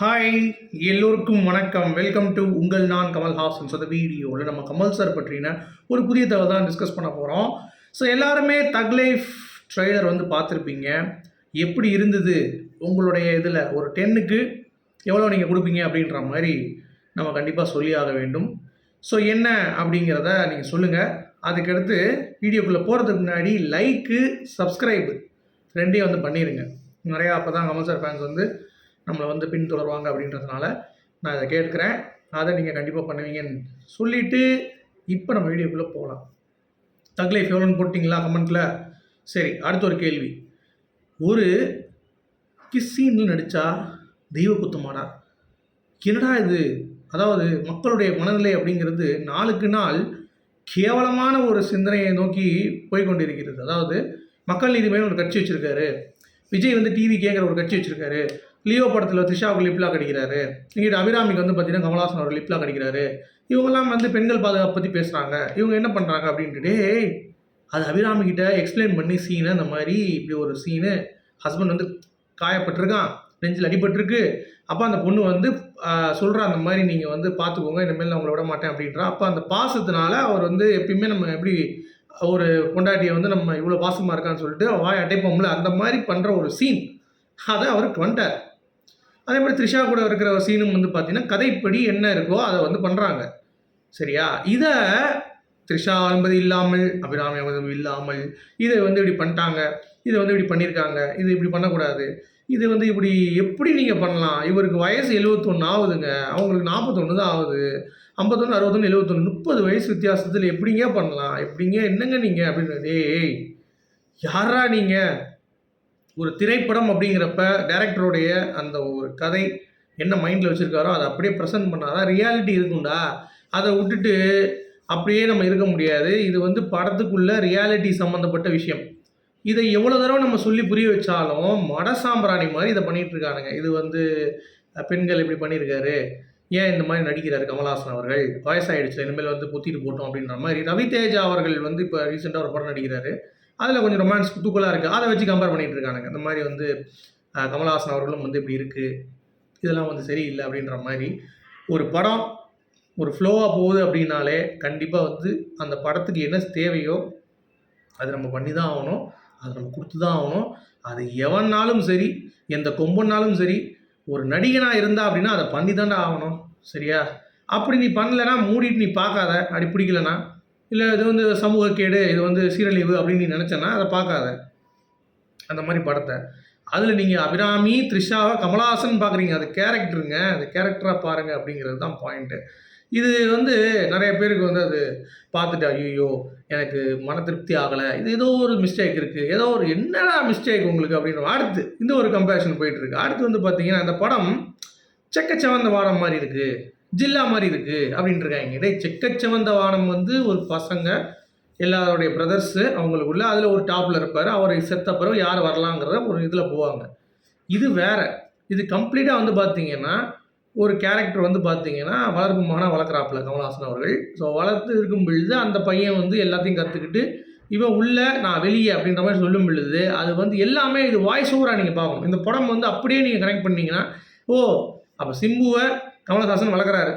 Hi எல்லோருக்கும் வணக்கம். Welcome to உங்கள் நான் கமல் ஹாசன் ஸோ வீடியோவில் நம்ம கமல் சார் பற்றின ஒரு புதிய தகவல் தான் டிஸ்கஸ் பண்ண போகிறோம் ஸோ எல்லாருமே தக் லைஃப் ட்ரெய்லர் வந்து பார்த்துருப்பீங்க. எப்படி இருந்தது? உங்களுடைய இதில் ஒரு டென்னுக்கு எவ்வளோ நீங்கள் கொடுப்பீங்க அப்படின்ற மாதிரி நம்ம கண்டிப்பாக சொல்லி ஆக வேண்டும். ஸோ என்ன அப்படிங்கிறத நீங்கள் சொல்லுங்கள் அதுக்கடுத்து வீடியோக்குள்ளே போகிறதுக்கு முன்னாடி லைக்கு சப்ஸ்கிரைபு ரெண்டையும் வந்து பண்ணிடுங்க நிறையா அப்போ தான் கமல் சார் ஃபேன்ஸ் வந்து நம்மளை வந்து பின்தொடருவாங்க அப்படின்றதுனால நான் இதை கேட்குறேன். அதை நீங்கள் கண்டிப்பாக பண்ணுவீங்கன்னு சொல்லிவிட்டு இப்போ நம்ம வீடியோக்குள்ளே போகலாம் தக் லைஃப் எவ்வளோன்னு போட்டிங்களா கமெண்ட்டில் சரி அடுத்த ஒரு கேள்வி. ஒரு கிஸ்ஸின்னு நடித்தா தெய்வ குத்தமாடா என்னடா இது? அதாவது மக்களுடைய மனநிலை அப்படிங்கிறது நாளுக்கு நாள் கேவலமான ஒரு சிந்தனையை நோக்கி போய்கொண்டிருக்கிறது. அதாவது மக்கள் நீதி மையம் ஒரு கட்சி வச்சுருக்காரு. விஜய் வந்து டிவி கேட்குற ஒரு கட்சி வச்சுருக்காரு. லியோ படத்தில் த்ரிஷாவுக்கு லிப்லாக் அடிக்கிறாரு. இங்கிட்ட அபிராமிக்கு வந்து பார்த்தீங்கன்னா கமலஹாசன் அவர் லிப்லாக் அடிக்கிறாரு. இவங்கெல்லாம் வந்து பெண்கள் பாதுகாப்பு பற்றி பேசுகிறாங்க இவங்க என்ன பண்ணுறாங்க அப்படின்ட்டு டேய் அது அபிராமிக்கிட்ட எக்ஸ்பிளைன் பண்ணி சீனை இந்த மாதிரி இப்படி ஒரு சீனு ஹஸ்பண்ட் வந்து காயப்பட்டிருக்கான் நெஞ்சில் அடிபட்டிருக்கு. அப்போ அந்த பொண்ணு வந்து சொல்கிறா அந்த மாதிரி நீங்கள் வந்து பார்த்துக்கோங்க இனிமேல் நான் உங்களை விட மாட்டேன் அப்படின்றா. அப்போ அந்த பாசத்தினால அவர் வந்து எப்பயுமே நம்ம எப்படி ஒரு கொண்டாட்டியை வந்து நம்ம இவ்வளோ பாசமாக இருக்கான்னு சொல்லிட்டு வாய் அடைப்போம்ல அந்த மாதிரி பண்ணுற ஒரு சீன் அதை அவருக்கு வந்துட்டார். அதே மாதிரி த்ரிஷா கூட இருக்கிற சீனும் வந்து பார்த்தீங்கன்னா கதைப்படி என்ன இருக்கோ அதை வந்து பண்ணுறாங்க சரியா? இதை த்ரிஷா என்பது இல்லாமல் அபிராமி என்பது இல்லாமல் இதை வந்து இப்படி பண்ணிட்டாங்க இதை வந்து இப்படி பண்ணியிருக்காங்க இது இப்படி பண்ணக்கூடாது இது வந்து இப்படி எப்படி நீங்கள் பண்ணலாம்? இவருக்கு வயசு எழுபத்தொன்று ஆகுதுங்க. அவங்களுக்கு நாற்பத்தொன்று தான் ஆகுது. ஐம்பத்தொன்று அறுபத்தொன்று எழுபத்தொன்று முப்பது வயசு வித்தியாசத்தில் எப்படிங்க பண்ணலாம்? எப்படிங்க என்னங்க நீங்கள் அப்படின்னு ஏய் யாரா நீங்கள் ஒரு திரைப்படம் அப்படிங்கிறப்ப டேரக்டருடைய அந்த ஒரு கதை என்ன மைண்டில் வச்சுருக்காரோ அதை அப்படியே ப்ரெசென்ட் பண்ணாதான் ரியாலிட்டி இருக்கும்டா. அதை விட்டுட்டு அப்படியே நம்ம இருக்க முடியாது. இது வந்து படத்துக்குள்ள ரியாலிட்டி சம்மந்தப்பட்ட விஷயம். இதை எவ்வளோ தடவை நம்ம சொல்லி புரிய வச்சாலும் மட சாம்பிராணி மாதிரி இதை பண்ணிகிட்ருக்கானுங்க இது வந்து பெண்கள் இப்படி பண்ணியிருக்காரு? ஏன் இந்த மாதிரி நடிக்கிறாரு கமல்ஹாசன் அவர்கள்? வயசாகிடுச்சு இனிமேல் வந்து புத்திட்டு போட்டோம் அப்படின்ற மாதிரி. ரவி தேஜா அவர்கள் வந்து இப்போ ரீசெண்டாக ஒரு படம் நடிக்கிறாரு. அதில் கொஞ்சம் ரொமான்ஸ் தூக்கலாக இருக்குது அதை வச்சு கம்பேர் பண்ணிகிட்டு இருக்கானுங்க. இந்த மாதிரி வந்து கமல்ஹாசன் அவர்களும் வந்து இப்படி இருக்குது இதெல்லாம் வந்து சரியில்லை அப்படின்ற மாதிரி ஒரு படம் ஒரு ஃப்ளோவாக போகுது அப்படின்னாலே கண்டிப்பாக வந்து அந்த படத்துக்கு என்ன தேவையோ அது நம்ம பண்ணி தான் ஆகணும். அது நம்ம கொடுத்து தான் ஆகணும். அது எவனாலும் சரி எந்த கொம்பன்னாலும் சரி ஒரு நடிகனாக இருந்தா அப்படின்னா அதை பண்ணி தாண்டா ஆகணும். சரியா? அப்படி நீ பண்ணலைன்னா மூடிட்டு நீ பார்க்காத. அப்படி பிடிக்கலன்னா இல்லை இது வந்து சமூக கேடு இது வந்து சீரழிவு அப்படின்னு நீ நினச்சேன்னா அதை பார்க்காத. அந்த மாதிரி படத்தை. அதில் நீங்கள் அபிராமி த்ரிஷாவை கமலஹாசன் பார்க்குறீங்க. அது கேரக்டருங்க. அது கேரக்டராக பாருங்கள் அப்படிங்கிறது தான் பாயிண்ட்டு இது வந்து நிறைய பேருக்கு வந்து அது பார்த்துட்டு ஐயோ எனக்கு மன திருப்தி ஆகலை. இது ஏதோ ஒரு மிஸ்டேக் இருக்குது ஏதோ ஒரு என்னடா மிஸ்டேக் உங்களுக்கு அப்படின்னு அடுத்து இந்த ஒரு கம்பேரிஷன் போயிட்டுருக்கு அடுத்து வந்து பார்த்தீங்கன்னா அந்த படம் செக்கச்சவந்த வாரம் மாதிரி இருக்குது ஜில்லா மாதிரி இருக்குது அப்படின்னு இருக்காங்க டேய் செக்கச்சவந்த வானம் வந்து ஒரு பசங்க எல்லாருடைய பிரதர்ஸு அவங்களுக்குள்ள அதில் ஒரு டாப்பில் இருப்பார். அவர் செத்த பிறகு யார் வரலாங்கிறத ஒரு இதில் போவாங்க. இது வேற. இது கம்ப்ளீட்டாக வந்து பார்த்தீங்கன்னா ஒரு கேரக்டர் வந்து பார்த்தீங்கன்னா வளர்ப்பு மகனாக வளர்க்குறாப்புல கமல்ஹாசன் அவர்கள். ஸோ வளர்த்து இருக்கும் பொழுது அந்த பையன் வந்து எல்லாத்தையும் கற்றுக்கிட்டு இவன் உள்ள நான் வெளியே அப்படின்ற மாதிரி சொல்லும் பொழுது அது வந்து எல்லாமே இது வாய்ஸ் ஓவராக நீங்கள் பார்க்கணும். இந்த படம் வந்து அப்படியே நீங்கள் கனெக்ட் பண்ணிங்கன்னா ஓ அப்போ சிம்புவை கமலஹாசன் வளர்க்குறாரு.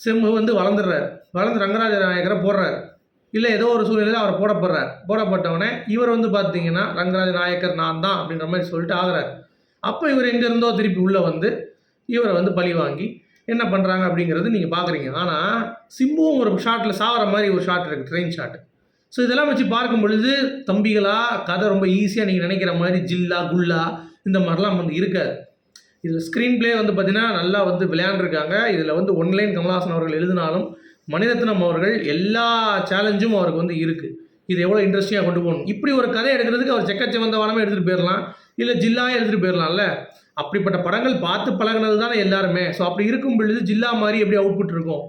சிம்பு வந்து வளர்ந்துடுறாரு. வளர்ந்து ரங்கராஜ நாயகரை போடுறாரு. இல்லை ஏதோ ஒரு சூழ்நிலையில் அவர் போடப்படுறார். போடப்பட்டவனே இவர் வந்து பார்த்தீங்கன்னா ரங்கராஜ நாயக்கர் நான் தான் அப்படின்ற மாதிரி சொல்லிட்டு ஆகிறார். அப்போ இவர் எங்கே இருந்தோ திருப்பி உள்ளே வந்து இவரை வந்து பழி வாங்கி என்ன பண்ணுறாங்க அப்படிங்கிறது நீங்கள் பார்க்குறீங்க ஆனால் சிம்புவும் ஒரு ஷாட்டில் சாகிற மாதிரி ஒரு ஷாட் இருக்குது ட்ரெயின் ஷாட் ஸோ இதெல்லாம் வச்சு பார்க்கும் பொழுது தம்பிகளா கதை ரொம்ப ஈஸியாக நீங்கள் நினைக்கிற மாதிரி ஜில்லா குல்லா இந்த மாதிரிலாம் வந்து இருக்காது. இதில் ஸ்க்ரீன் ப்ளே வந்து பார்த்தீங்கன்னா நல்லா வந்து விளையாண்டுருக்காங்க. இதில் வந்து ஒன்லைன் கமல்ஹாசன் அவர்கள் எழுதினாலும் மணிரத்னம் அவர்கள் எல்லா சேலஞ்சும் அவருக்கு வந்து இருக்குது இது எவ்வளோ இன்ட்ரெஸ்டிங்காக கொண்டு போகணும். இப்படி ஒரு கதை எடுக்கிறதுக்கு அவர் செக்கச்சவந்த வானமே எடுத்துகிட்டு போயிடலாம் இல்லை ஜில்லாவே எடுத்துகிட்டு போயிடலாம்ல அப்படிப்பட்ட படங்கள் பார்த்து பழகினது தானே எல்லாருமே. ஸோ அப்படி இருக்கும் பொழுது ஜில்லா மாதிரி எப்படி அவுட்புட் இருக்கும்?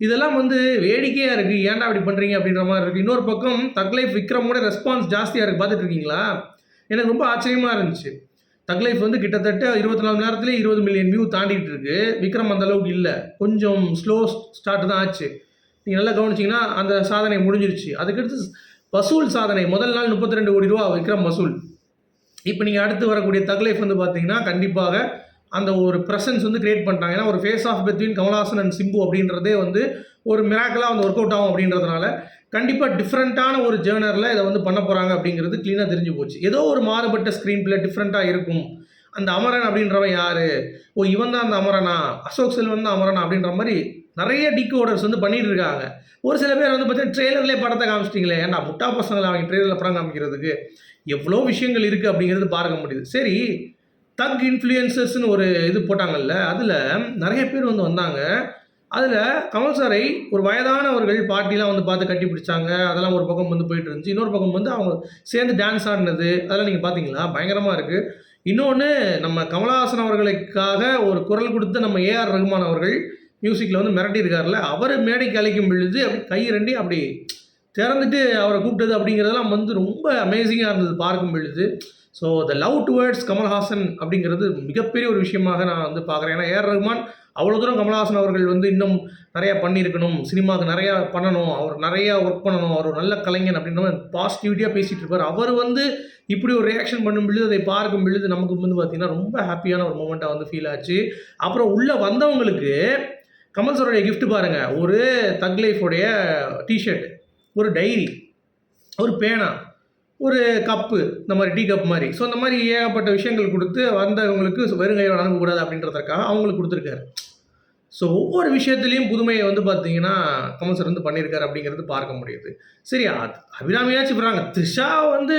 இதெல்லாம் வந்து வேடிக்கையாக இருக்குது ஏன்டா அப்படி பண்ணுறீங்க அப்படின்ற மாதிரி இருக்குது இன்னொரு பக்கம் தக்லைஃப் விக்ரமோட ரெஸ்பான்ஸ் ஜாஸ்தியாக இருக்குது பார்த்துட்டு இருக்கீங்களா? எனக்கு ரொம்ப ஆச்சரியமாக இருந்துச்சு. தக் லைஃப் வந்து கிட்டத்தட்ட இருபத்தி நாலு மணி நேரத்துலேயே இருபது மில்லியன் வியூ தாண்டிட்டு இருக்கு. விக்ரம் அந்த அளவுக்கு இல்லை. கொஞ்சம் ஸ்லோ ஸ்டார்ட் தான் ஆச்சு. நீங்கள் நல்லா கவனிச்சிங்கன்னா அந்த சாதனை முடிஞ்சிருச்சு. அதுக்கடுத்து வசூல் சாதனை. முதல் நாள் முப்பத்தி ரெண்டு கோடி ரூபா விக்ரம் வசூல். இப்போ நீங்கள் அடுத்து வரக்கூடிய தக் லைஃப் வந்து பார்த்தீங்கன்னா கண்டிப்பாக அந்த ஒரு ப்ரெசன்ஸ் வந்து கிரியேட் பண்ணிட்டாங்க. ஏன்னா ஒரு face off between Kamalhaasan and Simbu அப்படின்றதே வந்து ஒரு மிராக்கலாக வந்து ஒர்க் அவுட் ஆகும் அப்படின்றதுனால கண்டிப்பாக டிஃப்ரெண்ட்டான ஒரு ஜேர்னரில் இதை வந்து பண்ண போகிறாங்க அப்படிங்கிறது க்ளீனாக தெரிஞ்சு போச்சு. ஏதோ ஒரு மாறுபட்ட ஸ்க்ரீன் பிளே டிஃப்ரெண்ட்டாக இருக்கும். அந்த அமரன் அப்படின்றவன் யார்? ஓ இவன் தான் அந்த அமரனா? அசோக் செல்வன் தான் அமரனா அப்படின்ற மாதிரி நிறைய டிகோடர்ஸ் வந்து பண்ணிட்டு இருக்காங்க. ஒரு சில பேர் வந்து பார்த்தீங்கன்னா ட்ரெய்லர்லேயே படத்தை காமிச்சிட்டிங்களே ஏன்னா முட்டா பசங்களை அவங்க ட்ரெய்லரில் படம் காமிக்கிறதுக்கு? எவ்வளோ விஷயங்கள் இருக்குது அப்படிங்கிறது பார்க்க முடியுது. சரி தக் இன்ஃப்ளூயன்சஸ்னு ஒரு இது போட்டாங்கல்ல அதில் நிறைய பேர் வந்து வந்தாங்க. அதில் கமல் சாரை ஒரு வயதானவர்கள் பாட்டிலாம் வந்து பார்த்து கட்டி பிடிச்சாங்க. அதெல்லாம் ஒரு பக்கம் வந்து போயிட்டு இருந்துச்சு. இன்னொரு பக்கம் வந்து அவங்க சேர்ந்து டான்ஸ் ஆடினது அதெல்லாம் நீங்கள் பார்த்தீங்களா? பயங்கரமாக இருக்குது இன்னொன்று நம்ம கமலஹாசன் அவர்களுக்காக ஒரு குரல் கொடுத்து நம்ம ஏஆர் ரகுமான் அவர்கள் மியூசிக்கில் வந்து மிரட்டியிருக்காருல அவர் மேடைக்கு அழைக்கும் பொழுது அப்படி கை ரெண்டி அப்படி திறந்துட்டு அவரை கூப்பிட்டது அப்படிங்கிறதெல்லாம் வந்து ரொம்ப அமேசிங்காக இருந்தது பார்க்கும் பொழுது. So the love towards Kamalhaasan அப்படிங்கிறது மிகப்பெரிய ஒரு விஷயமாக நான் வந்து பார்க்குறேன். ஏன்னா ஏஆர் ரகுமான் அவ்வளோ தூரம் கமல்ஹாசன் அவர்கள் வந்து இன்னும் நிறையா பண்ணியிருக்கணும் சினிமாவுக்கு நிறையா பண்ணணும் அவர் நிறையா ஒர்க் பண்ணணும் அவர் ஒரு நல்ல கலைஞன் அப்படின்ற மாதிரி பாசிட்டிவிட்டியாக பேசிகிட்டு இருப்பார். அவர் வந்து இப்படி ஒரு ரியாக்ஷன் பண்ணும் பொழுது அதை பார்க்கும் பொழுது நமக்கு வந்து பார்த்திங்கன்னா ரொம்ப ஹாப்பியான ஒரு மூமெண்ட்டாக வந்து ஃபீல் ஆச்சு. அப்புறம் உள்ளே வந்தவங்களுக்கு கமல் சாருடைய கிஃப்ட் பாருங்கள் ஒரு தக் லைஃபுடைய டிஷர்ட் ஒரு டைரி ஒரு பேனா ஒரு கப்பு இந்த மாதிரி டீ கப் மாதிரி. ஸோ இந்த மாதிரி ஏகப்பட்ட விஷயங்கள் கொடுத்து வந்தவங்களுக்கு வெறுங்கையோட அனுப்பக்கூடாது அப்படின்றதுக்காக அவங்களுக்கு கொடுத்துருக்காரு. ஸோ ஒவ்வொரு விஷயத்துலையும் புதுமையை வந்து பார்த்தீங்கன்னா கமல் சார் வந்து பண்ணியிருக்காரு அப்படிங்கிறது பார்க்க முடியுது. சரி அது அபிராமியாச்சும் போகிறாங்க த்ரிஷா வந்து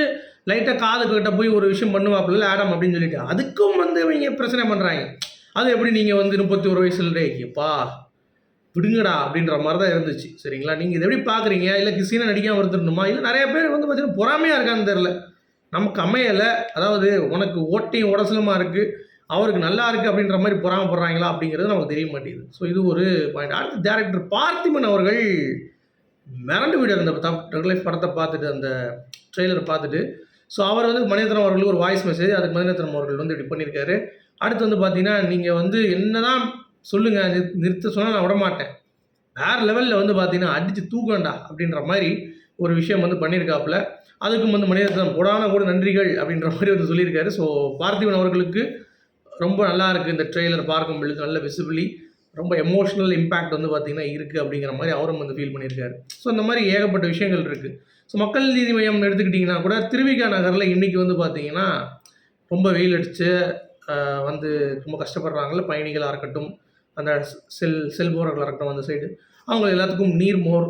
லைட்டாக காது கிட்ட போய் ஒரு விஷயம் பண்ணுவாப்புல ஆடம் அப்படின்னு சொல்லிட்டு அதுக்கும் வந்து இவங்க பிரச்சனை பண்ணுறாங்க அது எப்படி நீங்கள் வந்து முப்பத்தி ஒரு வயசுல டே எப்பா விடுங்கடா அப்படின்ற மாதிரி தான் இருந்துச்சு. சரிங்களா? நீங்கள் இதை எப்படி பார்க்குறீங்க இல்லை கிசீனா நடிக்காமல் இருந்துடணுமா இல்லை நிறைய பேர் வந்து பார்த்தீங்கன்னா பொறாமையாக இருக்கான்னு தெரில நமக்கு அமையலை. அதாவது உனக்கு ஓட்டையும் உடசலுமா இருக்குது அவருக்கு நல்லா இருக்குது அப்படின்ற மாதிரி பொறாமப்படுறாங்களா அப்படிங்கிறது நமக்கு தெரிய மாட்டேங்குது. ஸோ இது ஒரு பாயிண்ட் அடுத்து டேரக்டர் பார்த்திபன் அவர்கள் மிரண்டு விடார் அந்த ரெகுலைஃப் படத்தை பார்த்துட்டு அந்த ட்ரெய்லரை பார்த்துட்டு. ஸோ அவர் வந்து மணிரத்னம் அவர்களுக்கு ஒரு வாய்ஸ் மெசேஜ் அதுக்கு மணிரத்னம் அவர்கள் வந்து இப்படி பண்ணியிருக்காரு. அடுத்து வந்து பார்த்தீங்கன்னா நீங்கள் வந்து என்னதான் சொல்லுங்கள் நிறு நிறுத்த சொன்னால் நான் விட மாட்டேன் வேறு லெவலில் வந்து பார்த்தீங்கன்னா அடித்து தூக்கண்டா அப்படின்ற மாதிரி ஒரு விஷயம் வந்து பண்ணியிருக்காப்புல அதுக்கும் வந்து மணிரத்னம் கொடான கூட நன்றிகள் அப்படின்ற மாதிரி வந்து சொல்லியிருக்காரு. ஸோ பார்த்திபன் அவர்களுக்கு ரொம்ப நல்லா இருக்குது இந்த ட்ரெய்லர் பார்க்கும் பொழுது. நல்ல விசிபிளி ரொம்ப எமோஷ்னல் இம்பேக்ட் வந்து பார்த்திங்கன்னா இருக்குது அப்படிங்கிற மாதிரி அவரும் வந்து ஃபீல் பண்ணியிருக்காரு. ஸோ இந்த மாதிரி ஏகப்பட்ட விஷயங்கள் இருக்குது ஸோ மக்கள் நீதி மையம் எடுத்துக்கிட்டிங்கன்னா கூட திருவிகா நகரில் இன்றைக்கி வந்து பார்த்திங்கன்னா ரொம்ப வெயில் அடித்து வந்து ரொம்ப கஷ்டப்படுறாங்கள பயணிகளாக இருக்கட்டும் அந்த செல் செல்போர்களாக இருக்கட்டும் அந்த சைடு அவங்க எல்லாத்துக்கும் நீர் மோர்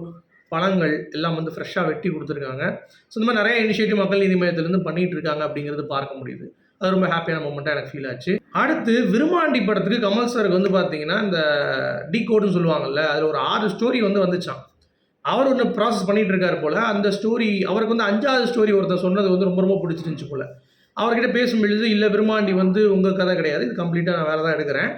பழங்கள் எல்லாம் வந்து ஃப்ரெஷ்ஷாக வெட்டி கொடுத்துருக்காங்க. ஸோ இந்த மாதிரி நிறைய இனிஷியேட்டிவ் மக்கள் நீதி மையத்திலேருந்து பண்ணிகிட்டு இருக்காங்க அப்படிங்கிறது பார்க்க முடியுது. அது ரொம்ப ஹாப்பியான மூமெண்ட்டாக எனக்கு ஃபீல் ஆச்சு. அடுத்து விருமாண்டி படத்துக்கு கமல் சாருக்கு வந்து பார்த்தீங்கன்னா இந்த டி கோடுன்னு சொல்லுவாங்கல்ல அதில் ஒரு ஆறு ஸ்டோரி வந்து வந்துச்சான் அவர் ஒன்று ப்ராசஸ் பண்ணிகிட்டு இருக்கார் போல் அந்த ஸ்டோரி அவருக்கு வந்து அஞ்சாவது ஸ்டோரி ஒருத்தர் சொன்னது வந்து ரொம்ப ரொம்ப பிடிச்சிருந்துச்சு போல். அவர்கிட்ட பேசும்பொழுது இல்லை விருமாண்டி வந்து உங்கள் கதை கிடையாது இது கம்ப்ளீட்டாக நான் வேறு தான் எடுக்கிறேன்.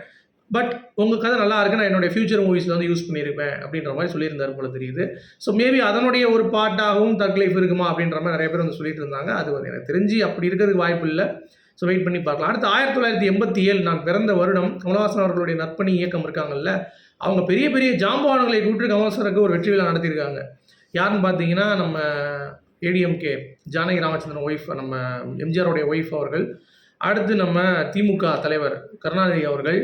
பட் உங்கள் கதை நல்லா இருக்கு. நான் என்னுடைய ஃபியூச்சர் மூவிஸில் வந்து யூஸ் பண்ணியிருப்பேன் அப்படின்ற மாதிரி சொல்லியிருந்தார் போல தெரியுது. ஸோ மேபி அதனுடைய ஒரு பார்ட்டாகவும் தக் லைஃப் இருக்குமா அப்படின்ற மாதிரி நிறைய பேர் வந்து சொல்லிட்டு இருந்தாங்க அது வந்து எனக்கு தெரிஞ்சு அப்படி இருக்கிறதுக்கு வாய்ப்பு இல்லை. ஸோ வெயிட் பண்ணி பார்க்கலாம். அடுத்து ஆயிரத்தி தொள்ளாயிரத்தி எண்பத்தி ஏழு நான் பிறந்த வருடம் கமலஹாசன் அவர்களுடைய நற்பணி இயக்கம் இருக்காங்கல்ல. அவங்க பெரிய பெரிய ஜாம்பவான்களை கூட்டு கமலஹாசனுக்கு ஒரு வெற்றி விழா நடத்தியிருக்காங்க. யாருன்னு பார்த்தீங்கன்னா நம்ம ஏடிஎம்கே ஜானகி ராமச்சந்திரன் ஒய்ஃப் நம்ம எம்ஜிஆருடைய ஒய்ஃப் அவர்கள். அடுத்து நம்ம திமுக தலைவர் கருணாநிதி அவர்கள்.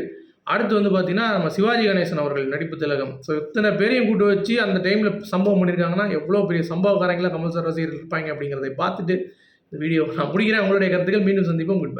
அடுத்து வந்து பார்த்தீங்கன்னா நம்ம சிவாஜி கணேசன் அவர்கள் நடிப்பு திலகம். ஸோ இத்தனை பேரையும் கூட்டு வச்சு அந்த டைமில் சம்பவம் பண்ணியிருக்காங்கன்னா எவ்வளோ பெரிய சம்பவக்காரங்களாக கமல் சார் ரசிகர்கள் இருப்பாங்க அப்படிங்கிறதை பார்த்துட்டு இந்த வீடியோ நான் முடிக்கிறேன். உங்களுடைய கருத்துக்கள் மீண்டும் சந்திப்போம். Good bye